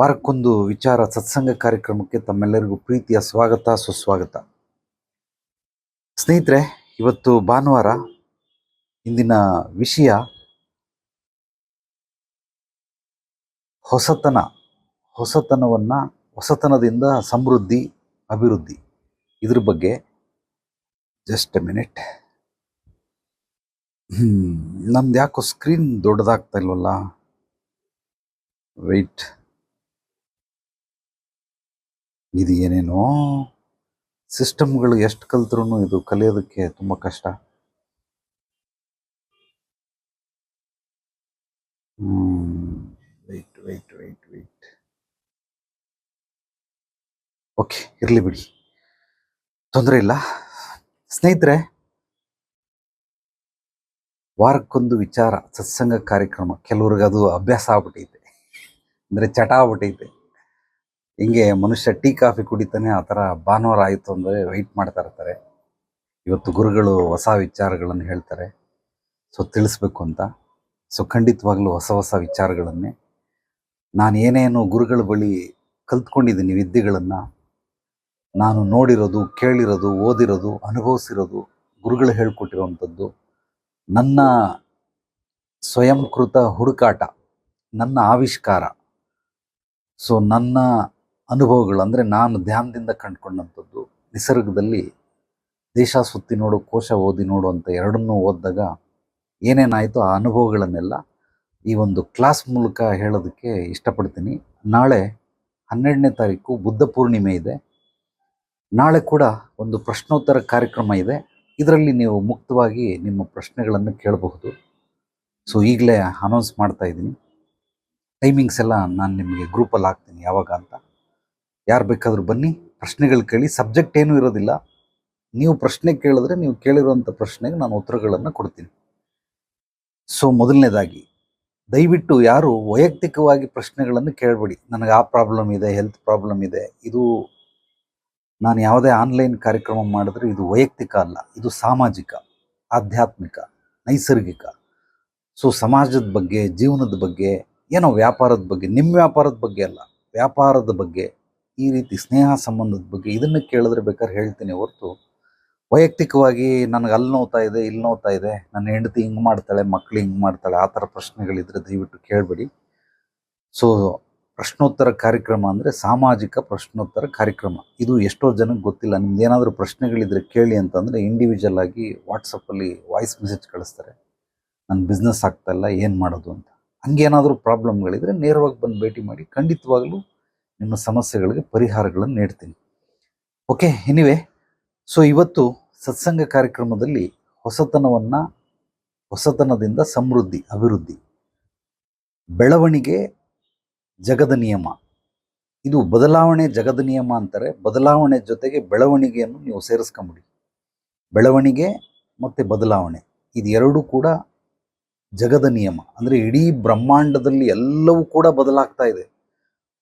ವಾರಕ್ಕೊಂದು ವಿಚಾರ ಸತ್ಸಂಗ ಕಾರ್ಯಕ್ರಮಕ್ಕೆ ತಮ್ಮೆಲ್ಲರಿಗೂ ಪ್ರೀತಿಯ ಸ್ವಾಗತ, ಸುಸ್ವಾಗತ. ಸ್ನೇಹಿತರೆ, ಇವತ್ತು ಭಾನುವಾರ ಇಂದಿನ ವಿಷಯ ಹೊಸತನ. ಹೊಸತನವನ್ನು, ಹೊಸತನದಿಂದ ಸಮೃದ್ಧಿ, ಅಭಿವೃದ್ಧಿ. ಇದ್ರ ಬಗ್ಗೆ ಜಸ್ಟ್ ಎ ಮಿನಿಟ್ ನಮ್ದು ಯಾಕೋ ಸ್ಕ್ರೀನ್ ದೊಡ್ಡದಾಗ್ತಾ ಇಲ್ವಲ್ಲ? ವೆಯ್ಟ್ ಇದು ಏನೇನೋ ಸಿಸ್ಟಮ್ಗಳು ಎಷ್ಟು ಕಲ್ತ್ರೂ ಇದು ಕಲಿಯೋದಕ್ಕೆ ತುಂಬ ಕಷ್ಟ. ಓಕೆ ಇರಲಿ ಬಿಡಿ. ತೊಂದರೆ ಇಲ್ಲ. ಸ್ನೇಹಿತರೆ, ವಾರಕ್ಕೊಂದು ವಿಚಾರ, ಸತ್ಸಂಗ ಕಾರ್ಯಕ್ರಮ. ಕೆಲವ್ರಿಗೆ ಅದು ಅಭ್ಯಾಸ ಆಗ್ಬಿಟ್ಟೈತೆ ಅಂದರೆ ಚಟ ಆಗ್ಬಿಟ್ಟೈತೆ ಹಿಂಗೆ ಮನುಷ್ಯ ಟೀ, ಕಾಫಿ ಕುಡಿತಾನೆ, ಆ ಥರ ಭಾನುವಾರ ಆಯಿತು ಅಂದರೆ ವೆಯ್ಟ್ ಮಾಡ್ತಾ ಇರ್ತಾರೆ. ಇವತ್ತು ಗುರುಗಳು ಹೊಸ ವಿಚಾರಗಳನ್ನು ಹೇಳ್ತಾರೆ. ಸೊ ತಿಳಿಸ್ಬೇಕು ಅಂತ. ಸೊ ಖಂಡಿತವಾಗ್ಲೂ ಹೊಸ ಹೊಸ ವಿಚಾರಗಳನ್ನೇ. ನಾನು ಏನೇನು ಗುರುಗಳ ಬಳಿ ಕಲ್ತ್ಕೊಂಡಿದ್ದೀನಿ ವಿದ್ಯೆಗಳನ್ನು. ನಾನು ನೋಡಿರೋದು, ಕೇಳಿರೋದು, ಓದಿರೋದು, ಅನುಭವಿಸಿರೋದು, ಗುರುಗಳು ಹೇಳ್ಕೊಟ್ಟಿರೋವಂಥದ್ದು ನನ್ನ ಸ್ವಯಂಕೃತ ಹುಡುಕಾಟ, ನನ್ನ ಆವಿಷ್ಕಾರ. ಸೊ ನನ್ನ ಅನುಭವಗಳು ಅಂದರೆ ನಾನು ಧ್ಯಾನದಿಂದ ಕಂಡುಕೊಂಡಂಥದ್ದು ನಿಸರ್ಗದಲ್ಲಿ ದೇಶ ಸುತ್ತಿ ನೋಡು, ಕೋಶ ಓದಿ ನೋಡು ಅಂತ ಎರಡನ್ನೂ ಓದಿದಾಗ ಏನೇನಾಯಿತು ಆ ಅನುಭವಗಳನ್ನೆಲ್ಲ ಈ ಒಂದು ಕ್ಲಾಸ್ ಮೂಲಕ ಹೇಳೋದಕ್ಕೆ ಇಷ್ಟಪಡ್ತೀನಿ. ನಾಳೆ ಹನ್ನೆರಡನೇ ತಾರೀಕು ಬುದ್ಧ ಪೂರ್ಣಿಮೆ ಇದೆ. ನಾಳೆ ಕೂಡ ಒಂದು ಪ್ರಶ್ನೋತ್ತರ ಕಾರ್ಯಕ್ರಮ ಇದೆ. ಇದರಲ್ಲಿ ನೀವು ಮುಕ್ತವಾಗಿ ನಿಮ್ಮ ಪ್ರಶ್ನೆಗಳನ್ನು ಕೇಳಬಹುದು. ಸೊ ಈಗಲೇ ಅನೌನ್ಸ್ ಮಾಡ್ತಾ ಇದ್ದೀನಿ. ಟೈಮಿಂಗ್ಸ್ ಎಲ್ಲ ನಾನು ನಿಮಗೆ ಗ್ರೂಪಲ್ಲಿ ಹಾಕ್ತೀನಿ ಯಾವಾಗ ಅಂತ. ಯಾರು ಬೇಕಾದರೂ ಬನ್ನಿ, ಪ್ರಶ್ನೆಗಳು ಕೇಳಿ ಸಬ್ಜೆಕ್ಟ್ ಏನೂ ಇರೋದಿಲ್ಲ. ನೀವು ಪ್ರಶ್ನೆ ಕೇಳಿದ್ರೆ ನೀವು ಕೇಳಿರುವಂಥ ಪ್ರಶ್ನೆಗೆ ನಾನು ಉತ್ತರಗಳನ್ನು ಕೊಡ್ತೀನಿ. ಸೊ ಮೊದಲನೇದಾಗಿ, ದಯವಿಟ್ಟು ಯಾರು ವೈಯಕ್ತಿಕವಾಗಿ ಪ್ರಶ್ನೆಗಳನ್ನು ಕೇಳಬೇಡಿ. ನನಗೆ ಆ ಪ್ರಾಬ್ಲಮ್ ಇದೆ ಹೆಲ್ತ್ ಪ್ರಾಬ್ಲಮ್ ಇದೆ, ಇದು ನಾನು ಯಾವುದೇ ಆನ್ಲೈನ್ ಕಾರ್ಯಕ್ರಮ ಮಾಡಿದ್ರೆ ಇದು ವೈಯಕ್ತಿಕ ಅಲ್ಲ, ಇದು ಸಾಮಾಜಿಕ, ಆಧ್ಯಾತ್ಮಿಕ, ನೈಸರ್ಗಿಕ. ಸೊ ಸಮಾಜದ ಬಗ್ಗೆ, ಜೀವನದ ಬಗ್ಗೆ, ಏನೋ ವ್ಯಾಪಾರದ ಬಗ್ಗೆ, ನಿಮ್ಮ ವ್ಯಾಪಾರದ ಬಗ್ಗೆ ಅಲ್ಲ, ವ್ಯಾಪಾರದ ಬಗ್ಗೆ ಈ ರೀತಿ ಸ್ನೇಹ ಸಂಬಂಧದ ಬಗ್ಗೆ ಇದನ್ನು ಕೇಳಿದ್ರೆ ಬೇಕಾದ್ರೆ ಹೇಳ್ತೀನಿ ಹೊರತು, ವೈಯಕ್ತಿಕವಾಗಿ ನನಗೆ ಅಲ್ಲಿ ನೋವ್ತಾ ಇದೆ, ಇಲ್ಲಿ ನೋವ್ತಾ ಇದೆ, ನನ್ನ ಹೆಂಡತಿ ಹಿಂಗೆ ಮಾಡ್ತಾಳೆ, ಮಕ್ಳು ಹಿಂಗೆ ಮಾಡ್ತಾಳೆ, ಆ ಥರ ಪ್ರಶ್ನೆಗಳಿದ್ರೆ ದಯವಿಟ್ಟು ಕೇಳಬೇಡಿ. ಸೊ ಪ್ರಶ್ನೋತ್ತರ ಕಾರ್ಯಕ್ರಮ ಅಂದರೆ ಸಾಮಾಜಿಕ ಪ್ರಶ್ನೋತ್ತರ ಕಾರ್ಯಕ್ರಮ. ಇದು ಎಷ್ಟೋ ಜನಕ್ಕೆ ಗೊತ್ತಿಲ್ಲ, ನಿಮ್ದು ಏನಾದರೂ ಪ್ರಶ್ನೆಗಳಿದ್ರೆ ಕೇಳಿ ಅಂತಂದರೆ ಇಂಡಿವಿಜುವಲ್ ಆಗಿ ವಾಟ್ಸಪ್ಪಲ್ಲಿ ವಾಯ್ಸ್ ಮೆಸೇಜ್ ಕಳಿಸ್ತಾರೆ. ನನ್ನ ಬಿಸ್ನೆಸ್ ಆಗ್ತಾಯಿಲ್ಲ ಏನು ಮಾಡೋದು? ಅಂತ. ಹಂಗೇನಾದರೂ ಪ್ರಾಬ್ಲಮ್ಗಳಿದ್ರೆ ನೇರವಾಗಿ ಬಂದು ಭೇಟಿ ಮಾಡಿ, ಖಂಡಿತವಾಗಲೂ ನಿಮ್ಮ ಸಮಸ್ಯೆಗಳಿಗೆ ಪರಿಹಾರಗಳನ್ನು ನೀಡ್ತೀನಿ. ಓಕೆ ಎನಿವೆ ಸೊ ಇವತ್ತು ಸತ್ಸಂಗ ಕಾರ್ಯಕ್ರಮದಲ್ಲಿ ಹೊಸತನವನ್ನು, ಹೊಸತನದಿಂದ ಸಮೃದ್ಧಿ, ಅಭಿವೃದ್ಧಿ, ಬೆಳವಣಿಗೆ ಜಗದ ನಿಯಮ. ಇದು ಬದಲಾವಣೆ ಜಗದ ನಿಯಮ ಅಂತಾರೆ, ಬದಲಾವಣೆ ಜೊತೆಗೆ ಬೆಳವಣಿಗೆಯನ್ನು ನೀವು ಸೇರಿಸ್ಕೊಂಬಿಡಿ. ಬೆಳವಣಿಗೆ ಮತ್ತು ಬದಲಾವಣೆ ಇದೆರಡೂ ಕೂಡ ಜಗದ ನಿಯಮ. ಅಂದರೆ ಇಡೀ ಬ್ರಹ್ಮಾಂಡದಲ್ಲಿ ಎಲ್ಲವೂ ಕೂಡ ಬದಲಾಗ್ತಾ ಇದೆ.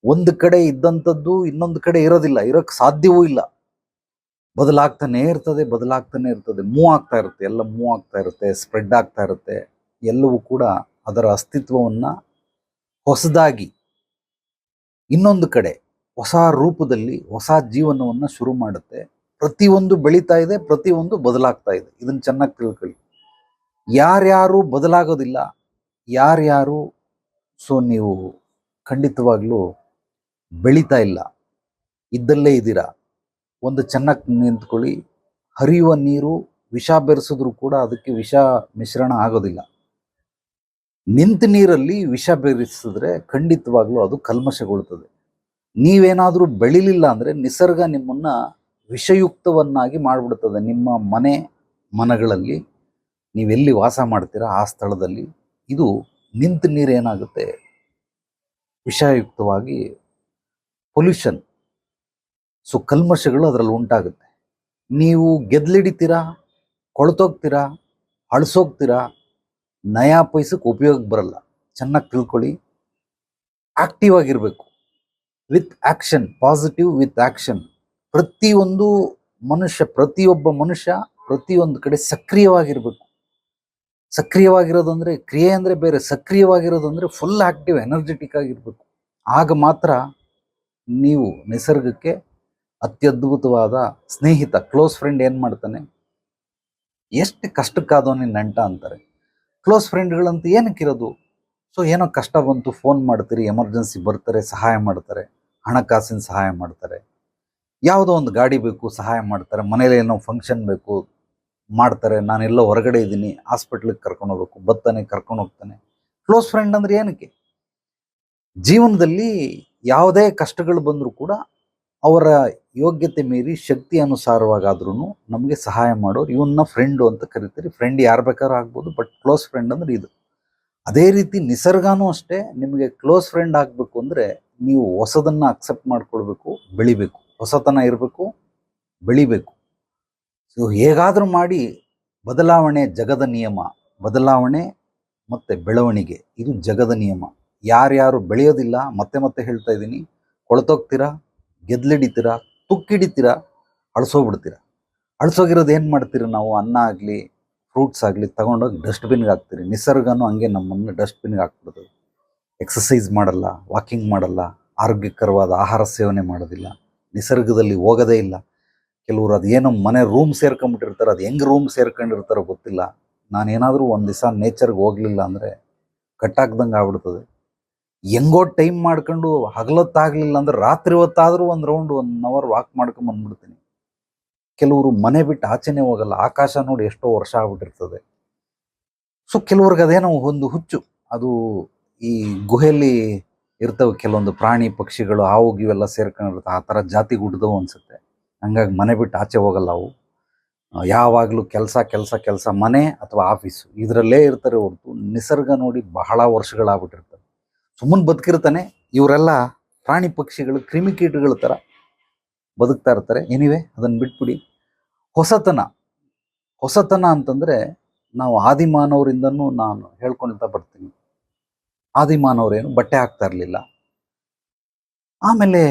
ಒಂದು ಕಡೆ ಇದ್ದಂಥದ್ದು ಇನ್ನೊಂದು ಕಡೆ ಇರೋದಿಲ್ಲ ಇರೋಕ್ಕೆ ಸಾಧ್ಯವೂ ಇಲ್ಲ. ಬದಲಾಗ್ತಾನೆ ಇರ್ತದೆ ಬದಲಾಗ್ತಾನೆ ಇರ್ತದೆ. ಮೂವ್ ಆಗ್ತಾ ಇರುತ್ತೆ, ಎಲ್ಲ ಮೂವ್ ಆಗ್ತಾ ಇರುತ್ತೆ ಸ್ಪ್ರೆಡ್ ಆಗ್ತಾ ಇರುತ್ತೆ. ಎಲ್ಲವೂ ಕೂಡ ಅದರ ಅಸ್ತಿತ್ವವನ್ನು ಹೊಸದಾಗಿ ಇನ್ನೊಂದು ಕಡೆ, ಹೊಸ ರೂಪದಲ್ಲಿ ಹೊಸ ಜೀವನವನ್ನು ಶುರು ಮಾಡುತ್ತೆ. ಪ್ರತಿಯೊಂದು ಬೆಳೀತಾ ಇದೆ, ಪ್ರತಿಯೊಂದು ಬದಲಾಗ್ತಾ ಇದೆ. ಇದನ್ನು ಚೆನ್ನಾಗಿ ತಿಳ್ಕೊಳ್ಳಿ. ಯಾರ್ಯಾರು ಬದಲಾಗೋದಿಲ್ಲ, ಯಾರ್ಯಾರು, ಸೊ ನೀವು ಖಂಡಿತವಾಗ್ಲೂ ಬೆಳೀತಾ ಇಲ್ಲ. ಇದ್ದಲ್ಲೇ ಇದ್ದೀರಾ? ಒಂದು ಚೆನ್ನಾಗಿ ನಿಂತ್ಕೊಳ್ಳಿ. ಹರಿಯುವ ನೀರು ವಿಷ ಬೆರೆಸಿದ್ರು ಕೂಡ ಅದಕ್ಕೆ ವಿಷ ಮಿಶ್ರಣ ಆಗೋದಿಲ್ಲ. ನಿಂತ ನೀರಲ್ಲಿ ವಿಷ ಬೆರೆಸಿದ್ರೆ ಖಂಡಿತವಾಗ್ಲೂ ಅದು ಕಲ್ಮಶಗೊಳ್ತದೆ ನೀವೇನಾದರೂ ಬೆಳಿಲಿಲ್ಲ ಅಂದರೆ ನಿಸರ್ಗ ನಿಮ್ಮನ್ನ ವಿಷಯುಕ್ತವನ್ನಾಗಿ ಮಾಡಿಬಿಡ್ತದೆ ನಿಮ್ಮ ಮನೆ ಮನಗಳಲ್ಲಿ. ನೀವೆಲ್ಲಿ ವಾಸ ಮಾಡ್ತೀರಾ ಆ ಸ್ಥಳದಲ್ಲಿ? ಇದು ನಿಂತ ನೀರೇನಾಗುತ್ತೆ ವಿಷಯುಕ್ತವಾಗಿ ಪೊಲ್ಯೂಷನ್ ಸೊ ಕಲ್ಮಶಗಳು ಅದರಲ್ಲಿ ಉಂಟಾಗುತ್ತೆ. ನೀವು ಗೆದ್ಲಿಡಿತೀರಾ? ಕೊಳ್ತೋಗ್ತೀರಾ? ಅಳಿಸೋಗ್ತೀರಾ? ನಯಾ ಪೈಸಕ್ಕೆ ಉಪಯೋಗ ಬರಲ್ಲ. ಚೆನ್ನಾಗಿ ತಿಳ್ಕೊಳ್ಳಿ. ಆಕ್ಟಿವ್ ಆಗಿರಬೇಕು. With action positive with action ಪ್ರತಿಯೊಂದು ಮನುಷ್ಯ, ಪ್ರತಿಯೊಬ್ಬ ಮನುಷ್ಯ ಪ್ರತಿಯೊಂದು ಕಡೆ ಸಕ್ರಿಯವಾಗಿರಬೇಕು. ಸಕ್ರಿಯವಾಗಿರೋದು ಅಂದರೆ ಕ್ರಿಯೆ ಅಂದರೆ ಬೇರೆ ಸಕ್ರಿಯವಾಗಿರೋದು ಅಂದರೆ ಫುಲ್ ಆ್ಯಕ್ಟಿವ್ ಎನರ್ಜೆಟಿಕ್ ಆಗಿರಬೇಕು. ಆಗ ಮಾತ್ರ ನೀವು ನಿಸರ್ಗಕ್ಕೆ ಅತ್ಯದ್ಭುತವಾದ ಸ್ನೇಹಿತ ಕ್ಲೋಸ್ ಫ್ರೆಂಡ್ ಏನು ಮಾಡ್ತಾನೆ? ಎಷ್ಟು ಕಷ್ಟಕ್ಕಾದೋ ನಿನ್ನ ನಂಟ ಅಂತಾರೆ. ಕ್ಲೋಸ್ ಫ್ರೆಂಡ್ಗಳಂತ ಏನಕ್ಕಿರೋದು? ಸೊ ಏನೋ ಕಷ್ಟ ಬಂತು ಫೋನ್ ಮಾಡ್ತೀರಿ ಎಮರ್ಜೆನ್ಸಿ ಬರ್ತಾರೆ, ಸಹಾಯ ಮಾಡ್ತಾರೆ, ಹಣಕಾಸಿನ ಸಹಾಯ ಮಾಡ್ತಾರೆ. ಯಾವುದೋ ಒಂದು ಗಾಡಿ ಬೇಕು, ಸಹಾಯ ಮಾಡ್ತಾರೆ, ಮನೇಲಿ ಏನೋ ಫಂಕ್ಷನ್ ಬೇಕು, ಮಾಡ್ತಾರೆ, ನಾನೆಲ್ಲೋ ಹೊರಗಡೆ ಇದ್ದೀನಿ ಹಾಸ್ಪಿಟ್ಲಿಗೆ ಕರ್ಕೊಂಡು ಹೋಗ್ಬೇಕು, ಬತ್ತಾನೆ, ಕರ್ಕೊಂಡು ಹೋಗ್ತಾನೆ. ಕ್ಲೋಸ್ ಫ್ರೆಂಡ್ ಅಂದರೆ ಏನಕ್ಕೆ? ಜೀವನದಲ್ಲಿ ಯಾವುದೇ ಕಷ್ಟಗಳು ಬಂದರೂ ಕೂಡ ಅವರ ಯೋಗ್ಯತೆ ಮೀರಿ ಶಕ್ತಿ ಅನುಸಾರವಾಗಾದ್ರೂ ನಮಗೆ ಸಹಾಯ ಮಾಡೋರು. ಇವನ್ನ ಫ್ರೆಂಡು ಅಂತ ಕರಿತೀರಿ. ಫ್ರೆಂಡ್ ಯಾರು ಬೇಕಾದ್ರೂ ಆಗ್ಬೋದು ಬಟ್ ಕ್ಲೋಸ್ ಫ್ರೆಂಡ್ ಅಂದ್ರೆ ಇದು. ಅದೇ ರೀತಿ ನಿಸರ್ಗನೂ ಅಷ್ಟೇ ನಿಮಗೆ ಕ್ಲೋಸ್ ಫ್ರೆಂಡ್ ಆಗಬೇಕು ಅಂದರೆ ನೀವು ಹೊಸದನ್ನು ಅಕ್ಸೆಪ್ಟ್ ಮಾಡ್ಕೊಳ್ಬೇಕು, ಬೆಳಿಬೇಕು. ಹೊಸತನ ಇರಬೇಕು, ಬೆಳಿಬೇಕು. ಸೊ ಹೇಗಾದರೂ ಮಾಡಿ ಬದಲಾವಣೆ ಜಗದ ನಿಯಮ, ಬದಲಾವಣೆ ಮತ್ತು ಬೆಳವಣಿಗೆ, ಇದು ಜಗದ ನಿಯಮ. ಯಾರ್ಯಾರು ಬೆಳೆಯೋದಿಲ್ಲ, ಮತ್ತೆ ಮತ್ತೆ ಹೇಳ್ತಾ ಇದ್ದೀನಿ, ಕೊಳ್ತೋಗ್ತೀರಾ, ಗೆದ್ಲಿಡಿತೀರಾ, ತುಕ್ಕಿಡಿತೀರಾ, ಅಳಿಸೋಗ್ಬಿಡ್ತೀರಾ. ಅಳಿಸೋಗಿರೋದು ಏನು ಮಾಡ್ತೀರಿ ನಾವು? ಅನ್ನ ಆಗಲಿ ಫ್ರೂಟ್ಸ್ ಆಗಲಿ ತಗೊಂಡೋಗಿ ಡಸ್ಟ್ಬಿನ್ಗೆ ಹಾಕ್ತೀರಿ. ನಿಸರ್ಗನೂ ಹಂಗೆ ನಮ್ಮನ್ನು ಡಸ್ಟ್ಬಿನ್ಗೆ ಹಾಕ್ಬಿಡ್ತದೆ ಎಕ್ಸಸೈಸ್ ಮಾಡಲ್ಲ ವಾಕಿಂಗ್ ಮಾಡಲ್ಲ, ಆರೋಗ್ಯಕರವಾದ ಆಹಾರ ಸೇವನೆ ಮಾಡೋದಿಲ್ಲ. ನಿಸರ್ಗದಲ್ಲಿ ಹೋಗೋದೇ ಇಲ್ಲ. ಕೆಲವರು ಅದೇನೋ ಮನೆ ರೂಮ್ ಸೇರ್ಕೊಂಬಿಟ್ಟಿರ್ತಾರೆ ಅದು ಹೆಂಗೆ ರೂಮ್ ಸೇರ್ಕೊಂಡಿರ್ತಾರೋ ಗೊತ್ತಿಲ್ಲ. ನಾನೇನಾದರೂ ಒಂದು ದಿವಸ ನೇಚರ್ಗೆ ಹೋಗಲಿಲ್ಲ ಅಂದರೆ ಕಟ್ಟಾಕ್ದಂಗೆ ಆಗ್ಬಿಡ್ತದೆ. ಹೆಂಗೋ ಟೈಮ್ ಮಾಡ್ಕೊಂಡು ಹಗಲೊತ್ತಾಗಲಿಲ್ಲ ಅಂದ್ರೆ ರಾತ್ರಿ ಹೊತ್ತಾದರೂ ಒಂದು ರೌಂಡ್ ಒನ್ ಅವರ್ ವಾಕ್ ಮಾಡ್ಕೊಂಡು ಬಂದ್ಬಿಡ್ತೀನಿ. ಕೆಲವರು ಮನೆ ಬಿಟ್ಟು ಆಚೆನೆ ಹೋಗಲ್ಲ. ಆಕಾಶ ನೋಡಿ ಎಷ್ಟೋ ವರ್ಷ ಆಗ್ಬಿಟ್ಟಿರ್ತದೆ. ಸೊ ಕೆಲವ್ರಿಗೆ ಅದೇನೋ ಒಂದು ಹುಚ್ಚು. ಅದು ಈ ಗುಹೆಯಲ್ಲಿ ಇರ್ತವೆ ಕೆಲವೊಂದು ಪ್ರಾಣಿ ಪಕ್ಷಿಗಳು, ಹಾವು ಇವೆಲ್ಲ ಸೇರ್ಕೊಂಡಿರುತ್ತೆ. ಆ ಥರ ಜಾತಿ ಗುಡ್ದವು ಅನ್ಸುತ್ತೆ. ಹಂಗಾಗಿ ಮನೆ ಬಿಟ್ಟು ಆಚೆ ಹೋಗಲ್ಲ ಅವು. ಯಾವಾಗಲೂ ಕೆಲಸ ಕೆಲಸ ಕೆಲಸ ಮನೆ ಅಥವಾ ಆಫೀಸು. ಇದರಲ್ಲೇ ಇರ್ತಾರೆ ಹೊರತು. ನಿಸರ್ಗ ನೋಡಿ ಬಹಳ ವರ್ಷಗಳಾಗ್ಬಿಟ್ಟಿರ್ತವೆ. ಸುಮ್ಮನೆ ಬದುಕಿರ್ತಾನೆ, ಇವರೆಲ್ಲ ಪ್ರಾಣಿ ಪಕ್ಷಿಗಳು ಕ್ರಿಮಿಕೀಟಗಳ ಥರ ಬದುಕ್ತಾ ಇರ್ತಾರೆ. ಎನಿವೆ ಅದನ್ನು ಬಿಟ್ಬಿಡಿ. ಹೊಸತನ. ಹೊಸತನ ಅಂತಂದರೆ ನಾವು ಆದಿಮಾನವರಿಂದನೂ ನಾನು ಹೇಳ್ಕೊಳ್ತಾ ಬರ್ತೀನಿ. ಆದಿಮಾನವರೇನು ಬಟ್ಟೆ ಹಾಕ್ತಾ ಇರಲಿಲ್ಲ. ಆಮೇಲೆ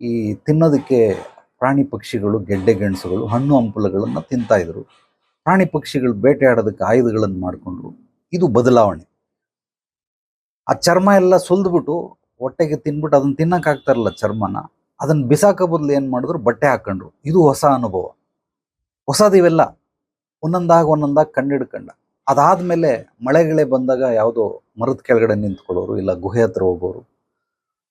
ಈ ತಿನ್ನೋದಕ್ಕೆ ಪ್ರಾಣಿ ಪಕ್ಷಿಗಳು, ಗೆಡ್ಡೆ ಗೆಣಸುಗಳು, ಹಣ್ಣು ಹಂಪಲುಗಳನ್ನು ತಿಂತಾಯಿದ್ರು ಪ್ರಾಣಿ ಪಕ್ಷಿಗಳು ಬೇಟೆಯಾಡೋದಕ್ಕೆ ಆಯುಧಗಳನ್ನು ಮಾಡಿಕೊಂಡ್ರು. ಇದು ಬದಲಾವಣೆ. ಆ ಚರ್ಮ ಎಲ್ಲ ಸುಲಿದ್ಬಿಟ್ಟು ಹೊಟ್ಟೆಗೆ ತಿನ್ಬಿಟ್ಟು ಅದನ್ನ ತಿನ್ನೋಕ್ಕಾಗ್ತಾರಲ್ಲ ಚರ್ಮನ, ಅದನ್ನ ಬಿಸಾಕ ಬದಲು ಏನು ಮಾಡಿದ್ರು ಬಟ್ಟೆ ಹಾಕೊಂಡ್ರು. ಇದು ಹೊಸ ಅನುಭವ. ಹೊಸದು ಇವೆಲ್ಲ. ಒಂದೊಂದಾಗ ಒಂದೊಂದಾಗ ಕಂಡಿಡ್ಕಂಡ ಅದಾದ್ಮೇಲೆ ಮಳೆಗಳೇ ಬಂದಾಗ ಯಾವುದೋ ಮರದ ಕೆಳಗಡೆ ನಿಂತ್ಕೊಳ್ಳೋರು ಇಲ್ಲ ಗುಹೆ ಹತ್ರ ಹೋಗೋರು,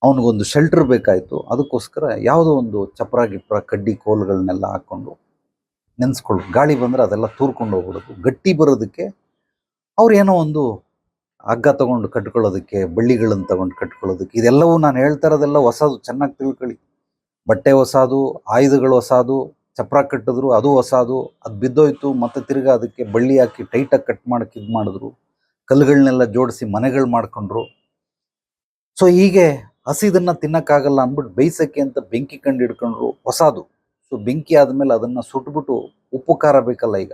ಅವನಿಗೊಂದು ಶೆಲ್ಟರ್ ಬೇಕಾಯಿತು. ಅದಕ್ಕೋಸ್ಕರ ಯಾವುದೋ ಒಂದು ಚಪ್ರ ಗಿಪ್ರ, ಕಡ್ಡಿ ಕೋಲುಗಳನ್ನೆಲ್ಲ ಹಾಕ್ಕೊಂಡು ನೆನೆಸ್ಕೊಳ್ಳೋದು ಗಾಳಿ ಬಂದರೆ ಅದೆಲ್ಲ ತೂರ್ಕೊಂಡು ಹೋಗ್ಬಿಡೋದು. ಗಟ್ಟಿ ಬರೋದಕ್ಕೆ ಅವ್ರು ಏನೋ ಒಂದು ಹಗ್ಗ ತಗೊಂಡು ಕಟ್ಕೊಳ್ಳೋದಕ್ಕೆ, ಬಳ್ಳಿಗಳನ್ನು ತಗೊಂಡು ಕಟ್ಕೊಳ್ಳೋದಕ್ಕೆ, ಇದೆಲ್ಲವೂ ನಾನು ಹೇಳ್ತಾ ಇರೋದೆಲ್ಲ ಹೊಸದು, ಚೆನ್ನಾಗಿ ತಿಳ್ಕೊಳ್ಳಿ. ಬಟ್ಟೆ ಹೊಸದು, ಆಯುಧಗಳು ಹೊಸದು, ಚಪ್ರ ಕಟ್ಟಿದ್ರು ಅದು ಹೊಸದು, ಅದು ಬಿದ್ದೋಯ್ತು, ಮತ್ತೆ ತಿರ್ಗಾ ಅದಕ್ಕೆ ಬಳ್ಳಿ ಹಾಕಿ ಟೈಟಾಗಿ ಕಟ್ ಮಾಡಕ್ಕೆ ಇದು ಮಾಡಿದ್ರು ಕಲ್ಲುಗಳನ್ನೆಲ್ಲ ಜೋಡಿಸಿ ಮನೆಗಳು ಮಾಡ್ಕೊಂಡ್ರು. ಸೊ ಹೀಗೆ ಹಸಿದನ್ನು ತಿನ್ನೋಕ್ಕಾಗಲ್ಲ ಅಂದ್ಬಿಟ್ಟು ಬೇಯಿಸೋಕ್ಕೆ ಅಂತ ಬೆಂಕಿ ಕಂಡು ಹಿಡ್ಕೊಂಡ್ರು ಹೊಸದು. ಸೊ ಬೆಂಕಿ ಆದಮೇಲೆ ಅದನ್ನು ಸುಟ್ಬಿಟ್ಟು ಉಪ್ಪು ಖಾರ ಬೇಕಲ್ಲ ಈಗ.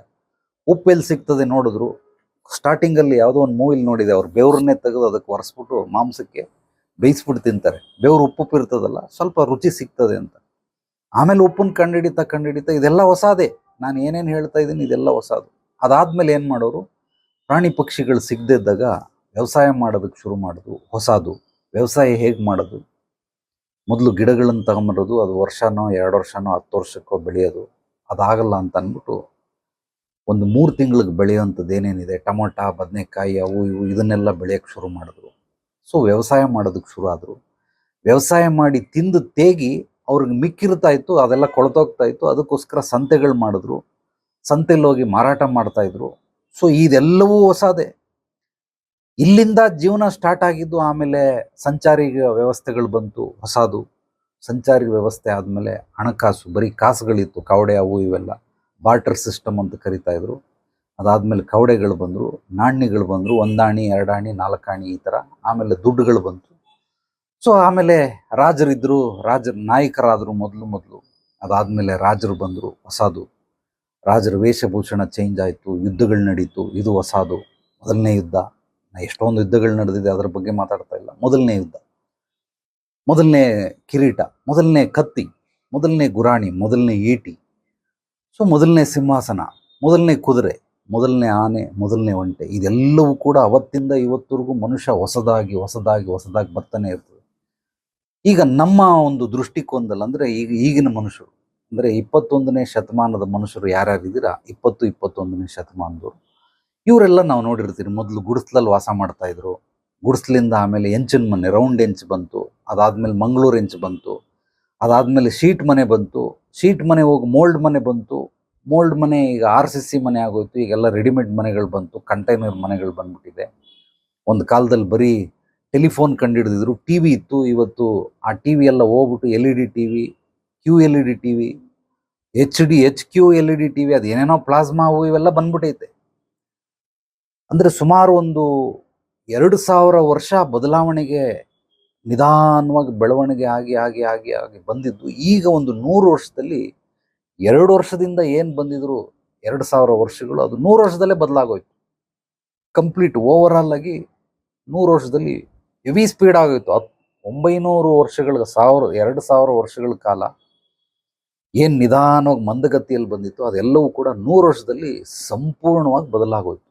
ಉಪ್ಪು ಎಲ್ಲಿ ಸಿಗ್ತದೆ ನೋಡಿದ್ರು ಸ್ಟಾರ್ಟಿಂಗಲ್ಲಿ ಯಾವುದೋ ಒಂದು ಮೂವಿಲಿ ನೋಡಿದೆ, ಅವ್ರು ಬೆವ್ರನ್ನೇ ತೆಗೆದು ಅದಕ್ಕೆ ಒರೆಸ್ಬಿಟ್ಟು ಮಾಂಸಕ್ಕೆ ಬೇಯಿಸ್ಬಿಟ್ಟು ತಿಂತಾರೆ. ಬೆವ್ರು ಉಪ್ಪು ಇರ್ತದಲ್ಲ, ಸ್ವಲ್ಪ ರುಚಿ ಸಿಗ್ತದೆ ಅಂತ. ಆಮೇಲೆ ಉಪ್ಪನ್ನು ಕಂಡಿಡಿತಾ ಕಂಡಿಡಿತಾ ಇದೆಲ್ಲ ಹೊಸದೇ. ನಾನು ಏನೇನು ಹೇಳ್ತಾ ಇದ್ದೀನಿ ಇದೆಲ್ಲ ಹೊಸದು. ಅದಾದ್ಮೇಲೆ ಏನು ಮಾಡೋರು, ಪ್ರಾಣಿ ಪಕ್ಷಿಗಳು ಸಿಗದೇ ಇದ್ದಾಗ ವ್ಯವಸಾಯ ಮಾಡೋದಕ್ಕೆ ಶುರು ಮಾಡೋದು, ಹೊಸದು. ವ್ಯವಸಾಯ ಹೇಗೆ ಮಾಡೋದು? ಮೊದಲು ಗಿಡಗಳನ್ನು ತಗೊಂಬರೋದು, ಅದು ವರ್ಷನೋ, ಎರಡು ವರ್ಷನೋ, ಹತ್ತು ವರ್ಷಕ್ಕೋ ಬೆಳೆಯೋದು. ಅದಾಗಲ್ಲ ಅಂತ ಅಂದ್ಬಿಟ್ಟು ಒಂದು ಮೂರು ತಿಂಗಳಿಗೆ ಬೆಳೆಯುವಂಥದ್ದು ಏನೇನಿದೆ? ಟೊಮೊಟ, ಬದನೆಕಾಯಿ ಅವು ಇವು ಇದನ್ನೆಲ್ಲ ಬೆಳೆಯೋಕ್ಕೆ ಶುರು ಮಾಡಿದ್ರು. ಸೊ, ವ್ಯವಸಾಯ ಮಾಡೋದಕ್ಕೆ ಶುರು ಆದರು. ವ್ಯವಸಾಯ ಮಾಡಿ ತಿಂದು ತೇಗಿ ಅವ್ರಿಗೆ ಮಿಕ್ಕಿರ್ತಾ ಇತ್ತು, ಅದೆಲ್ಲ ಕೊಳ್ತೋಗ್ತಾ ಇತ್ತು. ಅದಕ್ಕೋಸ್ಕರ ಸಂತೆಗಳು ಮಾಡಿದ್ರು. ಸಂತೆಯಲ್ಲಿ ಹೋಗಿ ಮಾರಾಟ ಮಾಡ್ತಾಯಿದ್ರು ಸೊ, ಇದೆಲ್ಲವೂ ಹೊಸದೇ. ಇಲ್ಲಿಂದ ಜೀವನ ಸ್ಟಾರ್ಟ್ ಆಗಿದ್ದು ಆಮೇಲೆ ಸಂಚಾರಿ ವ್ಯವಸ್ಥೆಗಳು ಬಂತು, ಹೊಸದು. ಸಂಚಾರಿ ವ್ಯವಸ್ಥೆ ಆದಮೇಲೆ ಹಣಕಾಸು, ಬರೀ ಕಾಸುಗಳಿತ್ತು, ಕಾವಡೆ ಅವು ಇವೆಲ್ಲ. ಬಾರ್ಟರ್ ಸಿಸ್ಟಮ್ ಅಂತ ಕರಿತಾ ಇದ್ರು. ಅದಾದಮೇಲೆ ಕವಡೆಗಳು ಬಂದರು, ನಾಣ್ಯಗಳು ಬಂದರು, ಒಂದಾಣಿ, ಎರಡಾಣಿ, ನಾಲ್ಕಾಣಿ ಈ ಥರ ಆಮೇಲೆ ದುಡ್ಡುಗಳು ಬಂತು. ಸೊ ಆಮೇಲೆ ರಾಜರಿದ್ದರು ರಾಜ ನಾಯಕರಾದರು ಮೊದಲು ಮೊದಲು. ಅದಾದಮೇಲೆ ರಾಜರು ಬಂದರು, ಹೊಸದು. ರಾಜರ ವೇಷಭೂಷಣ ಚೇಂಜ್ ಆಯಿತು, ಯುದ್ಧಗಳು ನಡೀತು, ಇದು ಹೊಸದು. ಮೊದಲನೇ ಯುದ್ಧ. ಎಷ್ಟೊಂದು ಯುದ್ಧಗಳು ನಡೆದಿದೆ ಅದರ ಬಗ್ಗೆ ಮಾತಾಡ್ತಾ ಇಲ್ಲ. ಮೊದಲನೇ ಯುದ್ಧ. ಮೊದಲನೇ ಕಿರೀಟ, ಮೊದಲನೇ ಕತ್ತಿ, ಮೊದಲನೇ ಗುರಾಣಿ, ಮೊದಲನೇ ಈಟಿ. ಸೊ ಮೊದಲನೇ ಸಿಂಹಾಸನ, ಮೊದಲನೇ ಕುದುರೆ, ಮೊದಲನೇ ಆನೆ, ಮೊದಲನೇ ಒಂಟೆ, ಇದೆಲ್ಲವೂ ಕೂಡ ಅವತ್ತಿಂದ ಇವತ್ತಿಗೂ ಮನುಷ್ಯ ಹೊಸದಾಗಿ ಹೊಸದಾಗಿ ಹೊಸದಾಗಿ ಬರ್ತಾನೆ ಇರ್ತದೆ. ಈಗ ನಮ್ಮ ಒಂದು ದೃಷ್ಟಿಕೋನದಲ್ಲಿ ಅಂದರೆ ಈಗ, ಈಗಿನ ಮನುಷ್ಯರು, ಅಂದರೆ ಇಪ್ಪತ್ತೊಂದನೇ ಶತಮಾನದ ಮನುಷ್ಯರು ಯಾರ್ಯಾರಿದ್ದೀರಾ? ಇಪ್ಪತ್ತು, ಇಪ್ಪತ್ತೊಂದನೇ ಶತಮಾನದವರು. ಇವರೆಲ್ಲ ನಾವು ನೋಡಿರ್ತೀರಿ, ಮೊದಲು ಗುಡಿಸ್ಲಲ್ಲಿ ವಾಸ ಮಾಡ್ತಾಯಿದ್ರು ಗುಡಿಸ್ಲಿಂದ ಆಮೇಲೆ ಎಂಚಿನ ಮನೆ, ರೌಂಡ್ ಎಂಚ್ ಬಂತು, ಅದಾದಮೇಲೆ ಮಂಗಳೂರು ಎಂಚ್ ಬಂತು, ಅದಾದಮೇಲೆ ಶೀಟ್ ಮನೆ ಬಂತು ಶೀಟ್ ಮನೆ ಹೋಗಿ ಮೋಲ್ಡ್ ಮನೆ ಬಂತು. ಮೋಲ್ಡ್ ಮನೆ ಈಗ ಆರ್ ಸಿ ಸಿ ಮನೆ ಆಗೋಯ್ತು. ಈಗೆಲ್ಲ ರೆಡಿಮೇಡ್ ಮನೆಗಳು ಬಂತು. ಕಂಟೈನರ್ ಮನೆಗಳು ಬಂದ್ಬಿಟ್ಟಿದೆ. ಒಂದು ಕಾಲದಲ್ಲಿ ಬರೀ ಟೆಲಿಫೋನ್ ಕಂಡುಹಿಡಿದಿದ್ರು ಟಿ ವಿ ಇತ್ತು. ಇವತ್ತು ಆ ಟಿ ವಿ ಎಲ್ಲ ಹೋಗ್ಬಿಟ್ಟು L E D T V Q L E D T V H D H Q L E D T V ಅದು ಏನೇನೋ ಪ್ಲಾಸ್ಮಾ ಅವು ಇವೆಲ್ಲ ಬಂದ್ಬಿಟ್ಟೈತೆ ಅಂದರೆ ಸುಮಾರು ಒಂದು ಎರಡು ಸಾವಿರ ವರ್ಷ ಬದಲಾವಣೆಗೆ ನಿಧಾನವಾಗಿ ಬೆಳವಣಿಗೆ ಆಗಿ ಆಗಿ ಆಗಿ ಆಗಿ ಬಂದಿದ್ದು ಈಗ ಒಂದು ನೂರು ವರ್ಷದಲ್ಲಿ ಎರಡು ವರ್ಷದಿಂದ ಏನು ಬಂದಿದ್ರು ಎರಡು ಸಾವಿರ ವರ್ಷಗಳು ಅದು ನೂರು ವರ್ಷದಲ್ಲೇ ಬದಲಾಗೋಯ್ತು. ಕಂಪ್ಲೀಟ್ ಓವರ್ ಆಲ್ ಆಗಿ ನೂರು ವರ್ಷದಲ್ಲಿ ಹೆವಿ ಸ್ಪೀಡ್ ಆಗೋಯ್ತು. ಹತ್, ಒಂಬೈನೂರು ವರ್ಷಗಳ ಸಾವಿರ, ಎರಡು ಸಾವಿರ ವರ್ಷಗಳ ಕಾಲ ಏನು ನಿಧಾನವಾಗಿ ಮಂದಗತಿಯಲ್ಲಿ ಬಂದಿತ್ತು ಅದೆಲ್ಲವೂ ಕೂಡ ನೂರು ವರ್ಷದಲ್ಲಿ ಸಂಪೂರ್ಣವಾಗಿ ಬದಲಾಗೋಯ್ತು.